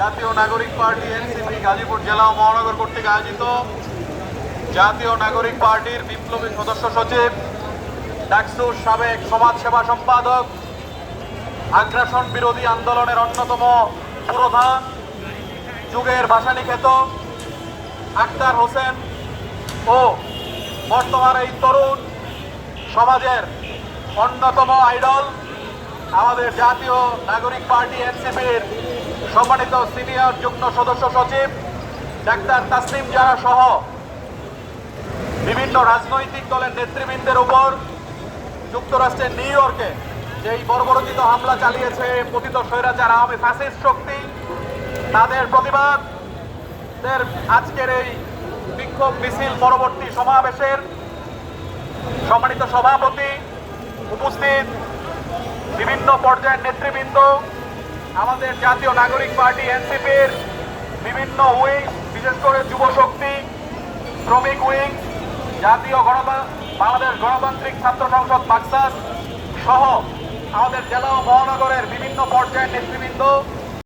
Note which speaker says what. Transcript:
Speaker 1: জাতীয় নাগরিক party NCP, Gazipur জেলা ও মহানগর কর্তৃক আয়োজিত জাতীয় নাগরিক পার্টির বিপ্লবী সদস্য সচিব, ডাকসুর সাবেক সমাজসেবা সম্পাদক, আগ্রাসন বিরোধী আন্দোলনের অন্যতম পুরোধান, যুগের ভাসানী খ্যাত আক্তার হোসেন ও বর্তমান এই তরুণ সমাজের অন্যতম আইডল আমাদের জাতীয় নাগরিক পার্টি এনসিপির সম্মানিত সিনিয়র যুগ্ম সদস্য সচিব, ডাক্তার তাসলিম জারা সহ বিভিন্ন রাজনৈতিক দলের নেতৃবৃন্দের উপর যুক্তরাষ্ট্রের নিউ ইয়র্কে যেই বর্বরচিত হামলা চালিয়েছে পতিত স্বৈরাচার আওয়ামী ফ্যাসিস্ট শক্তি, তাদের প্রতিবাদ আজকের এই বিক্ষোভ মিছিল পরবর্তী সমাবেশের সম্মানিত সভাপতি উপস্থিত বিভিন্ন পর্যায়ের নেতৃবৃন্দ আমাদের জাতীয় নাগরিক পার্টি এনসিপির বিভিন্ন উইং বিশেষ করে যুব শক্তি, শ্রমিক উইং, জাতীয় গণতন্ত্র বাংলাদেশ গণতান্ত্রিক ছাত্র সংসদ বাক্সাস সহ আমাদের জেলা ও মহানগরের বিভিন্ন পর্যায়ের নেতৃবৃন্দ